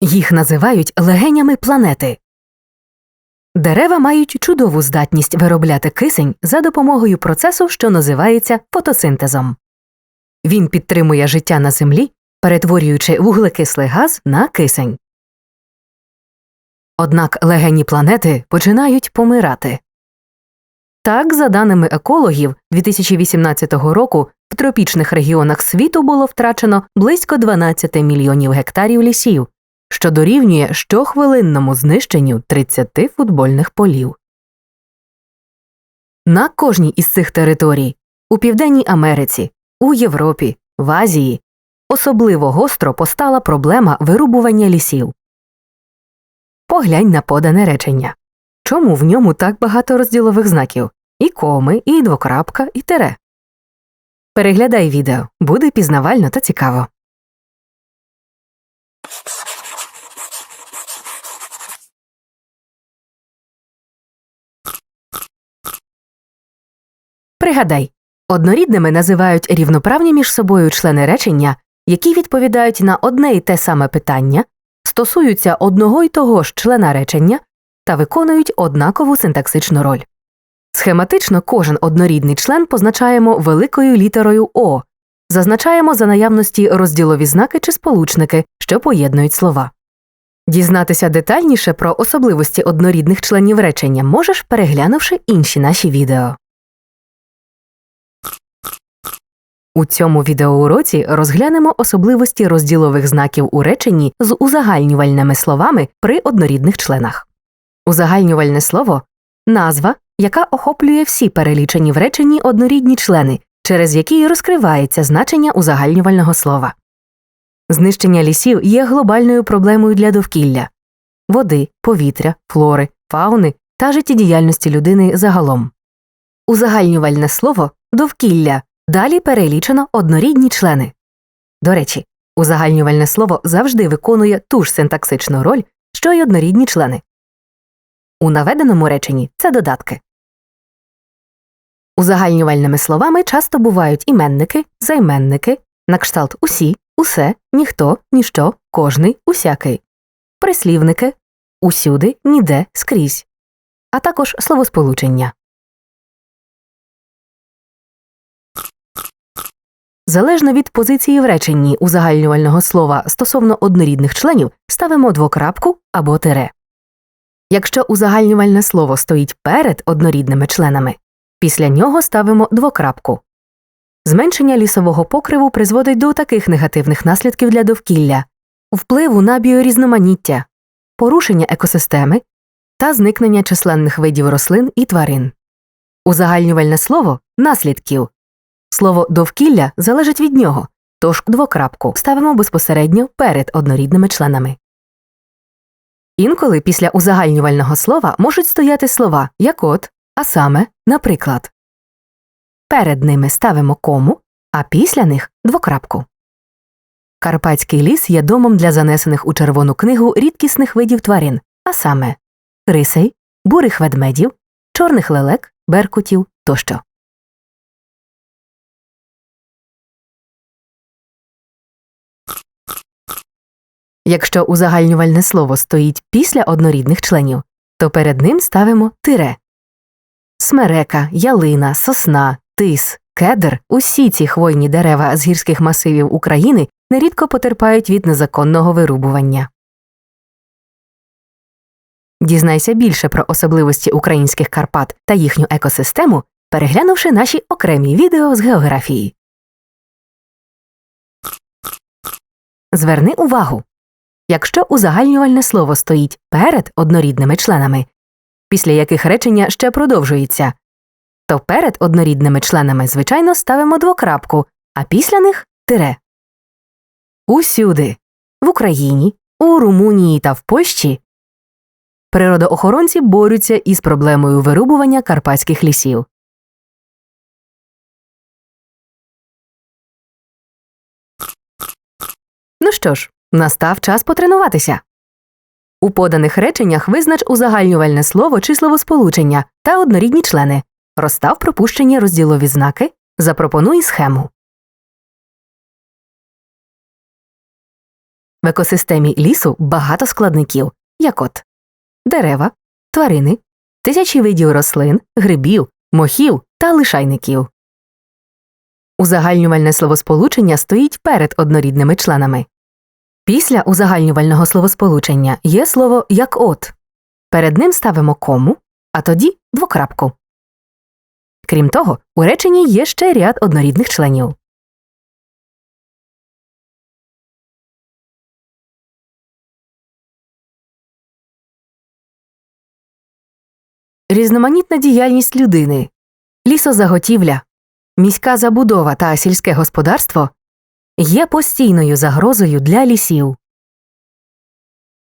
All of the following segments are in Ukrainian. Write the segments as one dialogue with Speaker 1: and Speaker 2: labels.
Speaker 1: Їх називають легенями планети. Дерева мають чудову здатність виробляти кисень за допомогою процесу, що називається фотосинтезом. Він підтримує життя на землі, перетворюючи вуглекислий газ на кисень. Однак легені планети починають помирати. Так, за даними екологів, 2018 року в тропічних регіонах світу було втрачено близько 12 мільйонів гектарів лісів, що дорівнює щохвилинному знищенню 30 футбольних полів. На кожній із цих територій у Південній Америці, у Європі, в Азії особливо гостро постала проблема вирубування лісів. Поглянь на подане речення. Чому в ньому так багато розділових знаків? І коми, і двокрапка, і тере. Переглядай відео, буде пізнавально та цікаво. Пригадай, однорідними називають рівноправні між собою члени речення, які відповідають на одне і те саме питання, стосуються одного й того ж члена речення та виконують однакову синтаксичну роль. Схематично кожен однорідний член позначаємо великою літерою О, зазначаємо за наявності розділові знаки чи сполучники, що поєднують слова. Дізнатися детальніше про особливості однорідних членів речення можеш, переглянувши інші наші відео. У цьому відеоуроці розглянемо особливості розділових знаків у реченні з узагальнювальними словами при однорідних членах. Узагальнювальне слово назва, яка охоплює всі перелічені в реченні однорідні члени, через які й розкривається значення узагальнювального слова. Знищення лісів є глобальною проблемою для довкілля води, повітря, флори, фауни та життєдіяльності людини загалом. Узагальнювальне слово довкілля далі перелічено однорідні члени. До речі, узагальнювальне слово завжди виконує ту ж синтаксичну роль, що й однорідні члени. У наведеному реченні це додатки. Узагальнювальними словами часто бувають іменники, займенники, на кшталт усі, усе, ніхто, ніщо, кожний, усякий, прислівники, усюди, ніде, скрізь, а також словосполучення. Залежно від позиції в реченні узагальнювального слова стосовно однорідних членів ставимо двокрапку або тире. Якщо узагальнювальне слово стоїть перед однорідними членами, після нього ставимо двокрапку. Зменшення лісового покриву призводить до таких негативних наслідків для довкілля, впливу на біорізноманіття, порушення екосистеми та зникнення численних видів рослин і тварин. Узагальнювальне слово наслідків. Слово довкілля залежить від нього, тож двокрапку ставимо безпосередньо перед однорідними членами. Інколи після узагальнювального слова можуть стояти слова як от, а саме, наприклад. Перед ними ставимо кому, а після них двокрапку. Карпатський ліс є домом для занесених у червону книгу рідкісних видів тварин, а саме рисей, бурих ведмедів, чорних лелек, беркутів тощо. Якщо узагальнювальне слово стоїть після однорідних членів, то перед ним ставимо тире. Смерека, ялина, сосна, тис, кедр усі ці хвойні дерева з гірських масивів України нерідко потерпають від незаконного вирубування. Дізнайся більше про особливості українських Карпат та їхню екосистему, переглянувши наші окремі відео з географії. Зверни увагу якщо узагальнювальне слово стоїть перед однорідними членами, після яких речення ще продовжується, то перед однорідними членами, звичайно, ставимо двокрапку, а після них тире. Усюди в Україні, у Румунії та в Польщі природоохоронці борються із проблемою вирубування карпатських лісів. Ну що ж, настав час потренуватися. У поданих реченнях визнач узагальнювальне слово чи словосполучення та однорідні члени. Розстав пропущені розділові знаки. Запропонуй схему. В екосистемі лісу багато складників, як от дерева, тварини, тисячі видів рослин, грибів, мохів та лишайників. Узагальнювальне словосполучення стоїть перед однорідними членами. Після узагальнювального словосполучення є слово як от. Перед ним ставимо кому, а тоді двокрапку. Крім того, у реченні є ще ряд однорідних членів. Різноманітна діяльність людини, лісозаготівля, міська забудова та сільське господарство є постійною загрозою для лісів.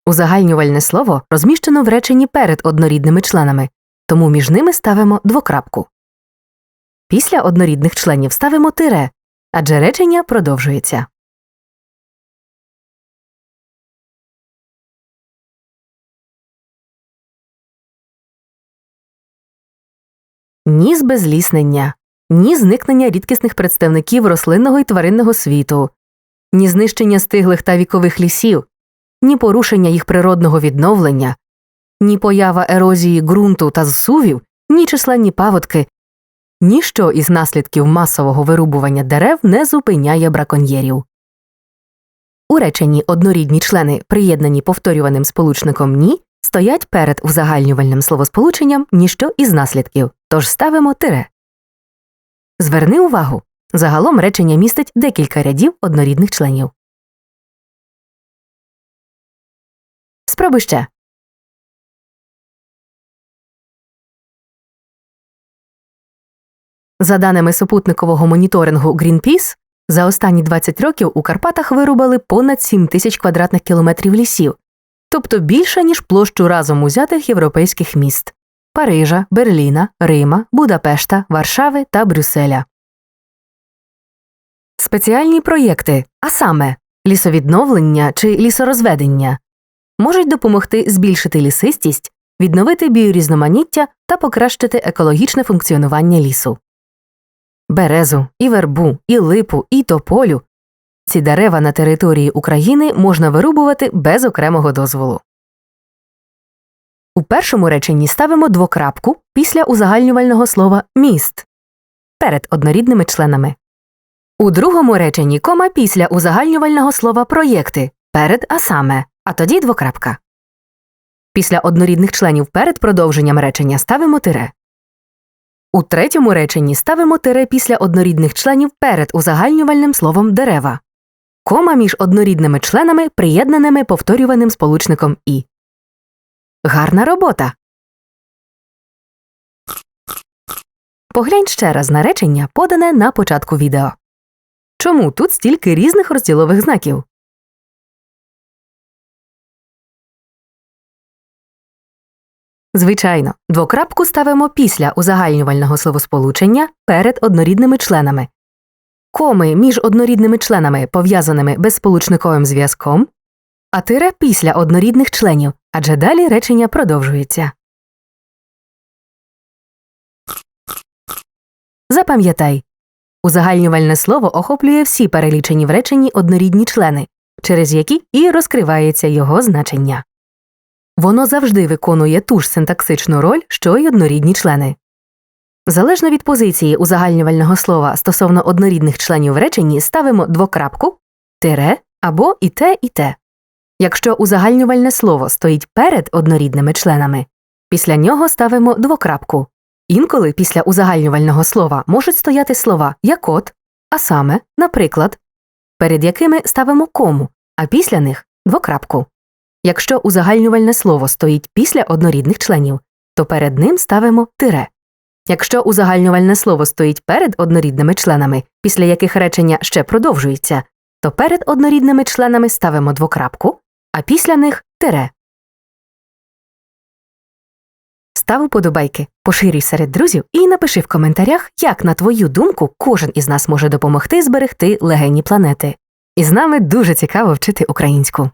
Speaker 1: Узагальнювальне слово розміщено в реченні перед однорідними членами, тому між ними ставимо двокрапку. Після однорідних членів ставимо тире, адже речення продовжується. Ні збезліснення, ні зникнення рідкісних представників рослинного і тваринного світу, ні знищення стиглих та вікових лісів, ні порушення їх природного відновлення, ні поява ерозії ґрунту та зсувів, ні численні паводки, ніщо із наслідків масового вирубування дерев не зупиняє браконьєрів. У реченні однорідні члени, приєднані повторюваним сполучником ні, стоять перед узагальнювальним словосполученням ніщо із наслідків, тож ставимо тире. Зверни увагу. Загалом речення містить декілька рядів однорідних членів. Спробуй ще. За даними супутникового моніторингу Greenpeace, за останні 20 років у Карпатах вирубали понад 7 тисяч квадратних кілометрів лісів, тобто більше, ніж площу разом узятих європейських міст Парижа, Берліна, Рима, Будапешта, Варшави та Брюсселя. Спеціальні проєкти, а саме лісовідновлення чи лісорозведення, можуть допомогти збільшити лісистість, відновити біорізноманіття та покращити екологічне функціонування лісу. Березу, і вербу, і липу, і тополю ці дерева на території України можна вирубувати без окремого дозволу. У першому реченні ставимо двокрапку після узагальнювального слова міст перед однорідними членами. У другому реченні кома після узагальнювального слова проєкти перед а саме, а тоді двокрапка. Після однорідних членів перед продовженням речення ставимо тире. У третьому реченні ставимо тире після однорідних членів перед узагальнювальним словом дерева. Кома між однорідними членами, приєднаними повторюваним сполучником і. Гарна робота. Поглянь ще раз на речення, подане на початку відео. Чому тут стільки різних розділових знаків? Звичайно, двокрапку ставимо після узагальнювального словосполучення перед однорідними членами. Коми між однорідними членами, пов'язаними безсполучниковим зв'язком, а тире після однорідних членів, адже далі речення продовжується. Запам'ятай узагальнювальне слово охоплює всі перелічені в реченні однорідні члени, через які і розкривається його значення. Воно завжди виконує ту ж синтаксичну роль, що й однорідні члени. Залежно від позиції узагальнювального слова стосовно однорідних членів в реченні ставимо двокрапку, тире або і те, і те. Якщо узагальнювальне слово стоїть перед однорідними членами, після нього ставимо двокрапку. Інколи після узагальнювального слова можуть стояти слова як от, а саме, наприклад, перед якими ставимо кому, а після них двокрапку. Якщо узагальнювальне слово стоїть після однорідних членів, то перед ним ставимо тире. Якщо узагальнювальне слово стоїть перед однорідними членами, після яких речення ще продовжується, то перед однорідними членами ставимо двокрапку, а після них тире. Став уподобайки, поширюй серед друзів і напиши в коментарях, як, на твою думку, кожен із нас може допомогти зберегти легені планети. І з нами дуже цікаво вчити українську.